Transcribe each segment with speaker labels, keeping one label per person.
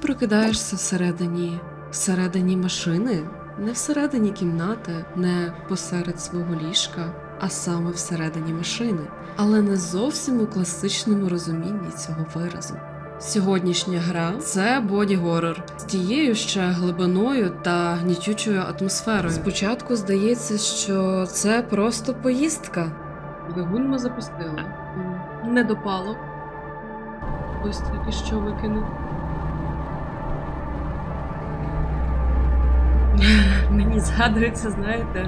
Speaker 1: прокидаєшся всередині, всередині машини, не всередині кімнати, не посеред свого ліжка, а саме всередині машини, але не зовсім у класичному розумінні цього виразу. Сьогоднішня гра це боді-горор з тією ще глибиною та гнітючою атмосферою. Спочатку здається, що це просто поїздка. Двигун ми запустили. М, Недопалок. Ось тільки що викинув. Мені згадується, знаєте,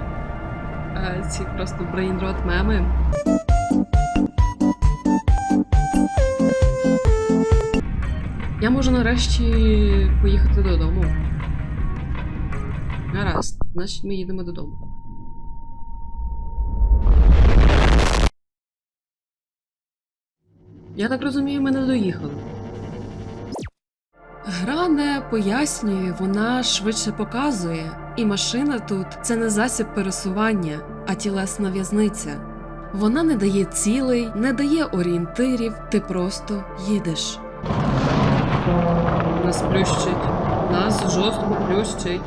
Speaker 1: е, ці просто брейнрот меми. Я можу нарешті поїхати додому. Гаразд, значить ми їдемо додому. Я так розумію, ми не доїхали. Гра не пояснює, вона швидше показує. І машина тут це не засіб пересування, а тілесна в'язниця. Вона не дає цілей, не дає орієнтирів, ти просто їдеш. Нас плющить, нас жорстко плющить.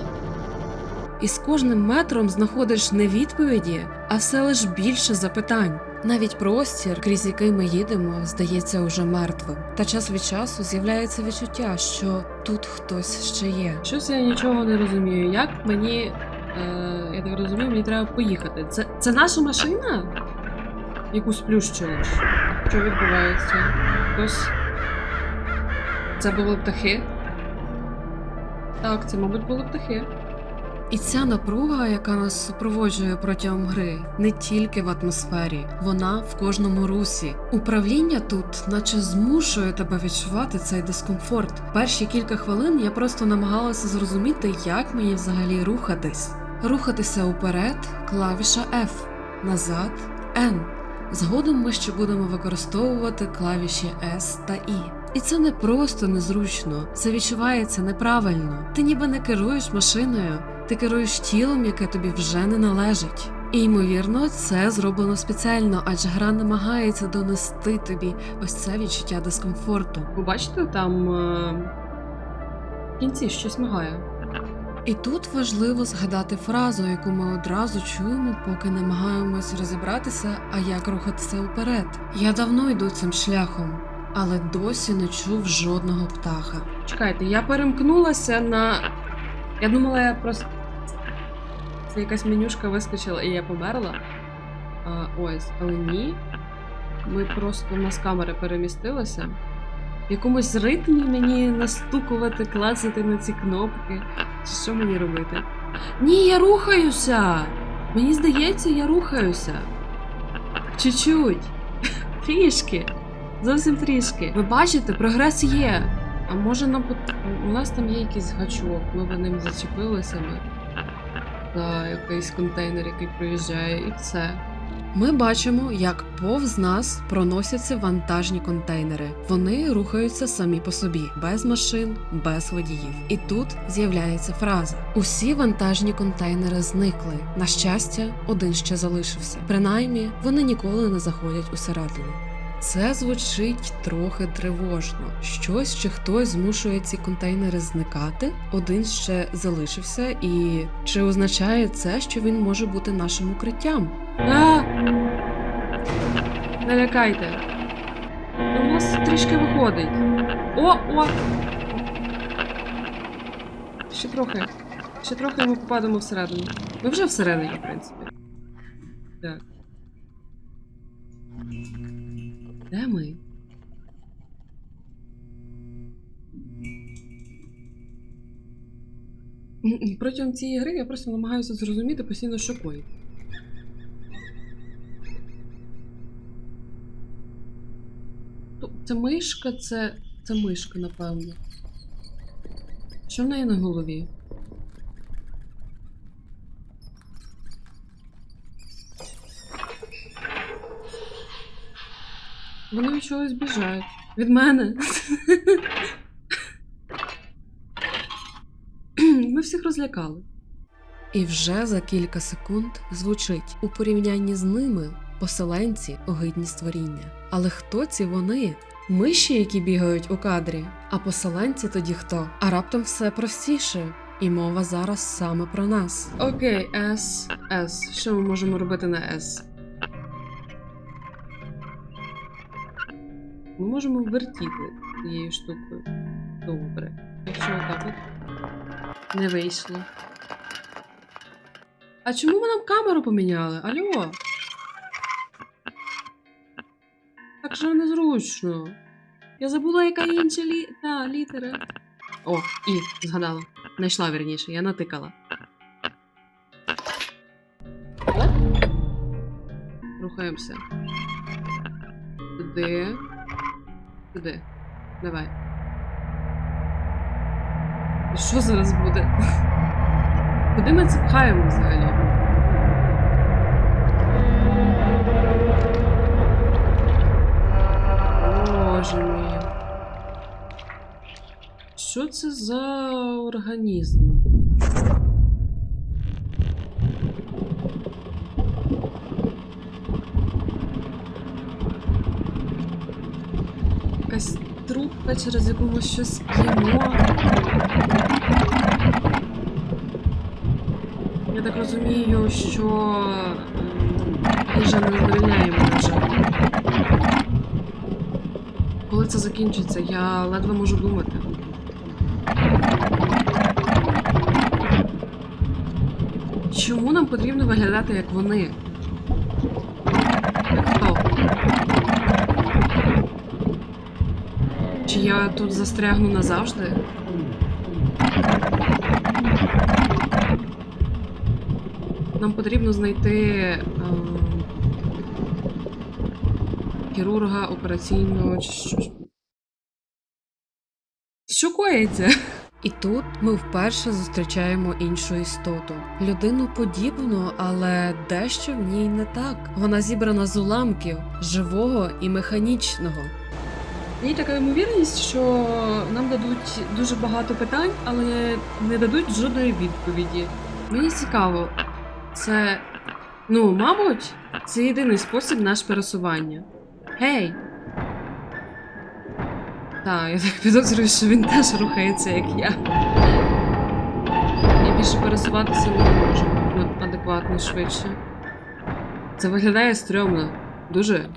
Speaker 1: І з кожним метром знаходиш не відповіді, а все лиш більше запитань. Навіть простір, крізь який ми їдемо, здається уже мертвим. Та час від часу з'являється відчуття, що тут хтось ще є. Щось я нічого не розумію. Як мені, е, я так розумію, мені треба поїхати. Це, це наша машина? Яку сплющили? Що відбувається? Хтось. Це були птахи? Так, це, мабуть, були птахи. І ця напруга, яка нас супроводжує протягом гри, не тільки в атмосфері, вона в кожному русі. Управління тут, наче змушує тебе відчувати цей дискомфорт. Перші кілька хвилин я просто намагалася зрозуміти, як мені взагалі рухатись. Рухатися уперед клавіша F, назад N. Згодом ми ще будемо використовувати клавіші S та I. І це не просто незручно, це відчувається неправильно. Ти ніби не керуєш машиною, ти керуєш тілом, яке тобі вже не належить. І ймовірно, це зроблено спеціально, адже гра намагається донести тобі ось це відчуття дискомфорту. Ви бачите, там е... в кінці щось мигає. І тут важливо згадати фразу, яку ми одразу чуємо, поки намагаємось розібратися, а як рухатися вперед. Я давно йду цим шляхом, але досі не чув жодного птаха. Чекайте, я перемкнулася на. Я думала, я просто. Це якась менюшка вискочила і я померла. А, ось, але ні. Ми просто у нас камера перемістилася. В якомусь ритмі мені настукувати, клацати на ці кнопки. Що мені робити? Ні, я рухаюся! Мені здається, я рухаюся. Чуть-чуть. Трішки. Зовсім трішки. Ви бачите, прогрес є. А може нам у нас там є якийсь гачок, ми за ним зачепилися ми за якийсь контейнер, який проїжджає, і все. Ми бачимо, як повз нас проносяться вантажні контейнери. Вони рухаються самі по собі, без машин, без водіїв. І тут з'являється фраза: усі вантажні контейнери зникли. На щастя, один ще залишився. Принаймні, вони ніколи не заходять усередину. Це звучить трохи тривожно. Щось чи хтось змушує ці контейнери зникати. Один ще залишився, і чи означає це, що він може бути нашим укриттям? А! Не лякайте. У нас трішки виходить. О, о! Ще трохи. Ще трохи ми попадемо всередину. Ми вже всередині, в принципі. Так. Де ми? Протягом цієї гри я просто намагаюся зрозуміти постійно, що коїть. Це мишка, це. Це мишка, напевно. Що в неї на голові? Вони від чогось біжають. Від мене. Ми всіх розлякали. І вже за кілька секунд звучить у порівнянні з ними поселенці огидні створіння. Але хто ці вони? Миші, які бігають у кадрі, а поселенці тоді хто? А раптом все простіше. І мова зараз саме про нас. Окей, С, С. Що ми можемо робити на С? Ми можемо вертіти цією штукою. Добре. Якщо отак от не вийшло. А чому ви нам камеру поміняли? Алло? Так же незручно. Я забула, яка інша лі... Та, літера. О, і, згадала. Знайшла вірніше, я натикала. Рухаємося. Туди. Туди. Давай. І Що зараз буде? Куди ми це пхаємо взагалі? Боже мій. Що це за організм? Якась трубка, через яку ми щось п'ємо. Я так розумію, що ем, їжа не задовільняє мене вже. Коли це закінчиться, я ледве можу думати. Чому нам потрібно виглядати як вони? Як хто? Чи тут застрягну назавжди? Нам потрібно знайти ем, хірурга операційного чи що. Що коїться? І тут ми вперше зустрічаємо іншу істоту. Людину подібну, але дещо в ній не так. Вона зібрана з уламків живого і механічного. Є така ймовірність, що нам дадуть дуже багато питань, але не дадуть жодної відповіді. Мені цікаво, це. Ну, мабуть, це єдиний спосіб наш пересування. Гей! Так, я так підозрюю, що він теж рухається, як я. Я більше пересуватися не можу ну, адекватно швидше. Це виглядає стрьомно. Дуже.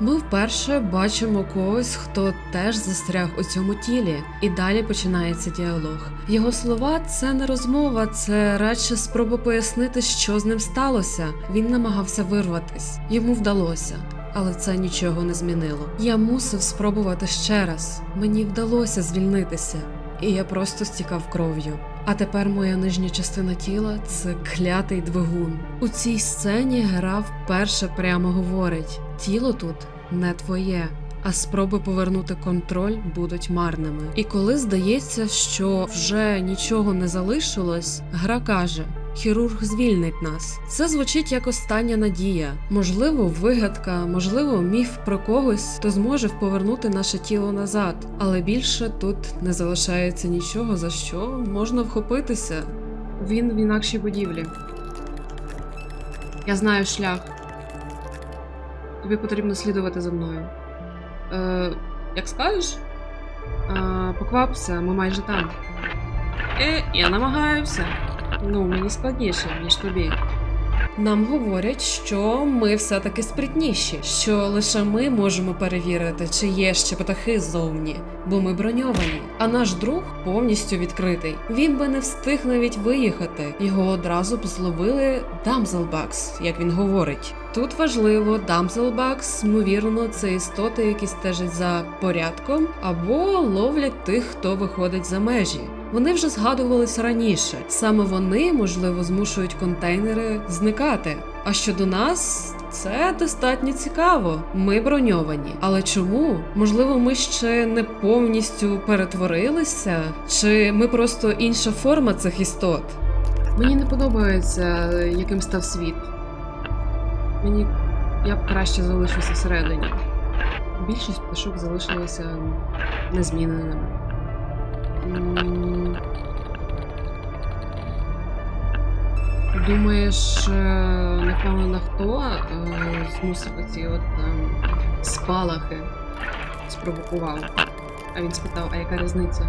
Speaker 1: Ми вперше бачимо когось, хто теж застряг у цьому тілі, і далі починається діалог. Його слова це не розмова, це радше спроба пояснити, що з ним сталося. Він намагався вирватись. Йому вдалося. Але це нічого не змінило. Я мусив спробувати ще раз. Мені вдалося звільнитися, і я просто стікав кров'ю. А тепер моя нижня частина тіла це клятий двигун. У цій сцені гра вперше прямо говорить: тіло тут не твоє. А спроби повернути контроль будуть марними. І коли здається, що вже нічого не залишилось, гра каже: Хірург звільнить нас. Це звучить як остання надія. Можливо, вигадка, можливо, міф про когось, хто зможе повернути наше тіло назад. Але більше тут не залишається нічого, за що можна вхопитися. Він в інакшій будівлі. Я знаю шлях. Тобі потрібно слідувати за мною. Е, як скажеш? Е, поквапся, ми майже там. Е, я намагаюся. Ну, мені складніше, ніж тобі. Нам говорять, що ми все-таки спритніші, що лише ми можемо перевірити, чи є ще птахи ззовні, бо ми броньовані. А наш друг повністю відкритий. Він би не встиг навіть виїхати. Його одразу б зловили Дамзелбакс, як він говорить. Тут важливо, Дамзелбакс, ймовірно, це істоти, які стежать за порядком або ловлять тих, хто виходить за межі. Вони вже згадувалися раніше. Саме вони, можливо, змушують контейнери зникати. А щодо нас, це достатньо цікаво. Ми броньовані. Але чому? Можливо, ми ще не повністю перетворилися, чи ми просто інша форма цих істот? Мені не подобається, яким став світ. Мені я б краще залишився всередині. Більшість пташок залишилися незміненими. Думаєш, е, не впевнена хто е, змусив ці от ем, спалахи спровокував. А він спитав, а яка різниця?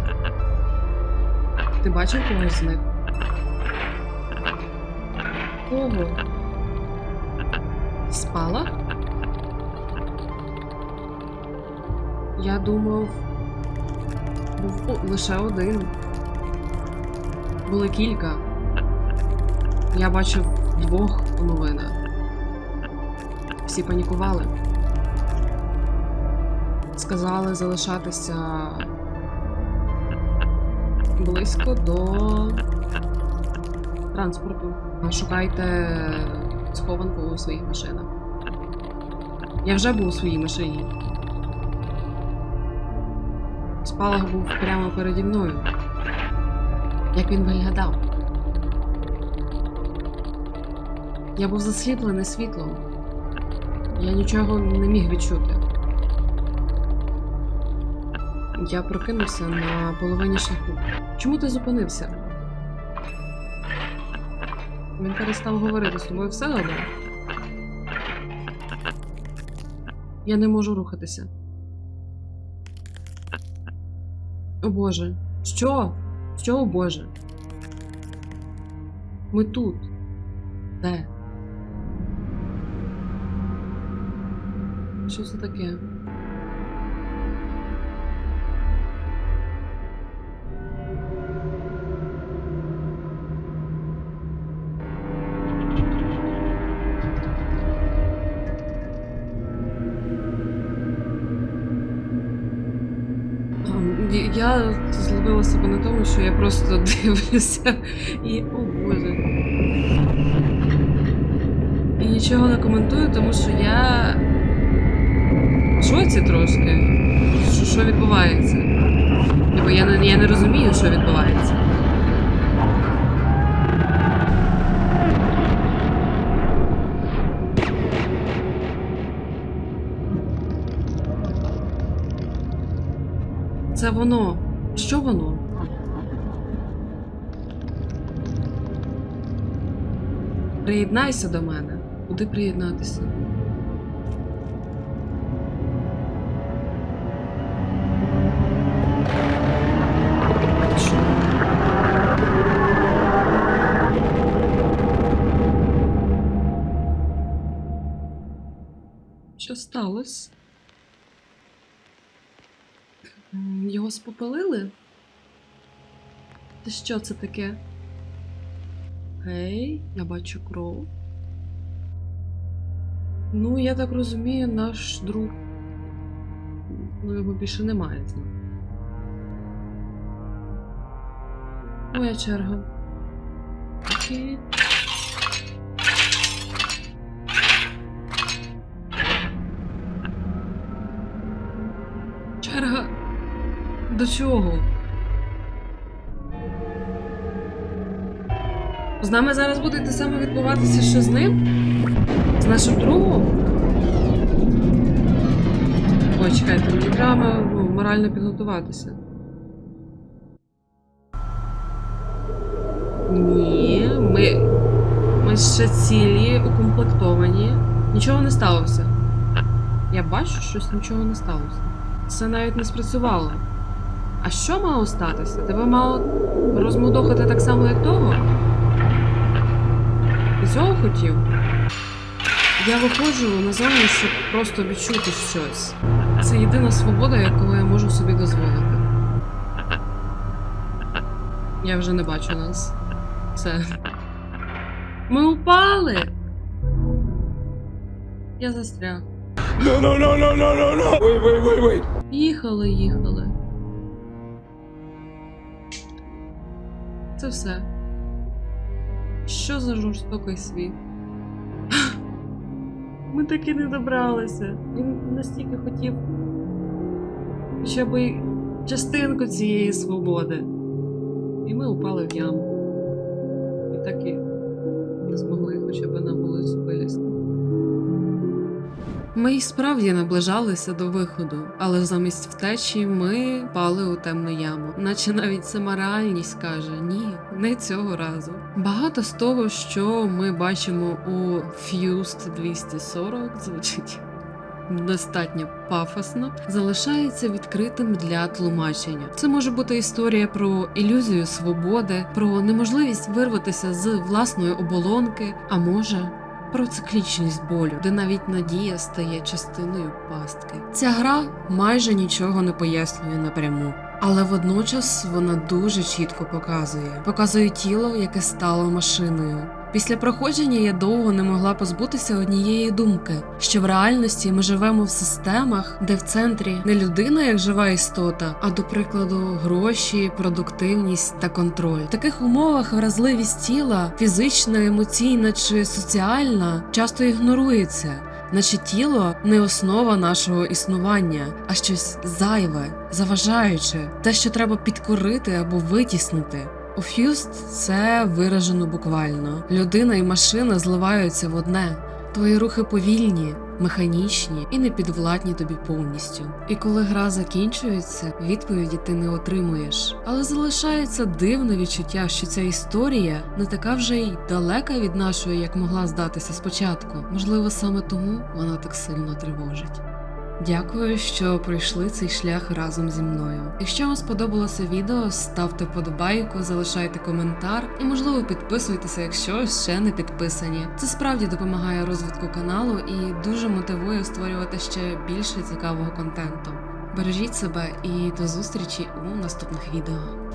Speaker 1: Ти бачив когось з них? Кого? Спала? Я думав, був лише один. Було кілька. Я бачив двох у новинах. Всі панікували. Сказали залишатися близько до транспорту. Шукайте схованку у своїх машинах. Я вже був у своїй машині. Спалах був прямо переді мною. Як він виглядав? Я був засліплений світлом. Я нічого не міг відчути. Я прокинувся на половині шляху. Чому ти зупинився? Він перестав говорити з тобою все добре. Я не можу рухатися. О Боже. Що? Що, о Боже? Ми тут. Де? Що це таке? Що я просто дивлюся і о боже. І нічого не коментую, тому що я шоці трошки. Що, що відбувається? Бо я не, я не розумію, що відбувається. Це воно. Що воно? Приєднайся до мене. Куди приєднатися? Що? Сталося? Його спопалили? Та що це таке? Окей, я бачу кров. Ну, я так розумію, наш друг. Ну, його більше немає з нами. Моя черга. Окей. Черга. До чого? З нами зараз буде те саме відбуватися, що з ним? З нашим другом? Ой, чекайте, мені треба ну, морально підготуватися. Ні, ми. Ми ще цілі, укомплектовані. Нічого не сталося. Я бачу, щось нічого не сталося. Це навіть не спрацювало. А що мало статися? Тебе мало розмудохати так само, як того? Цього хотів? Я виходжу назовні, щоб просто відчути щось. Це єдина свобода, яку я можу собі дозволити. Я вже не бачу нас. Все. Ми упали! Я застряг.
Speaker 2: No, no, no, no, no, no, no! Wait, wait, wait, wait!
Speaker 1: Їхали, їхали. Це все. Що за жорстокий світ? Ми таки не добралися. Він настільки хотів, щоб частинку цієї свободи. І ми упали в яму. І так і не змогли хоча б на вулицю вилізти. Ми й справді наближалися до виходу, але замість втечі ми впали у темну яму, наче навіть сама реальність каже ні, не цього разу. Багато з того, що ми бачимо у Fused 240, звучить достатньо пафосно, залишається відкритим для тлумачення. Це може бути історія про ілюзію свободи, про неможливість вирватися з власної оболонки, а може. Про циклічність болю, де навіть надія стає частиною пастки. Ця гра майже нічого не пояснює напряму, але водночас вона дуже чітко показує. Показує тіло, яке стало машиною. Після проходження я довго не могла позбутися однієї думки, що в реальності ми живемо в системах, де в центрі не людина як жива істота, а до прикладу, гроші, продуктивність та контроль. В таких умовах вразливість тіла, фізична, емоційна чи соціальна, часто ігнорується. Наче тіло не основа нашого існування, а щось зайве, заважаюче, те, що треба підкорити або витіснити. У Ф'юст це виражено буквально. Людина і машина зливаються в одне. Твої рухи повільні, механічні і не підвладні тобі повністю. І коли гра закінчується, відповіді ти не отримуєш. Але залишається дивне відчуття, що ця історія не така вже й далека від нашої, як могла здатися спочатку. Можливо, саме тому вона так сильно тривожить. Дякую, що пройшли цей шлях разом зі мною. Якщо вам сподобалося відео, ставте подобайку, залишайте коментар і, можливо, підписуйтеся, якщо ще не підписані. Це справді допомагає розвитку каналу і дуже мотивує створювати ще більше цікавого контенту. Бережіть себе і до зустрічі у наступних відео.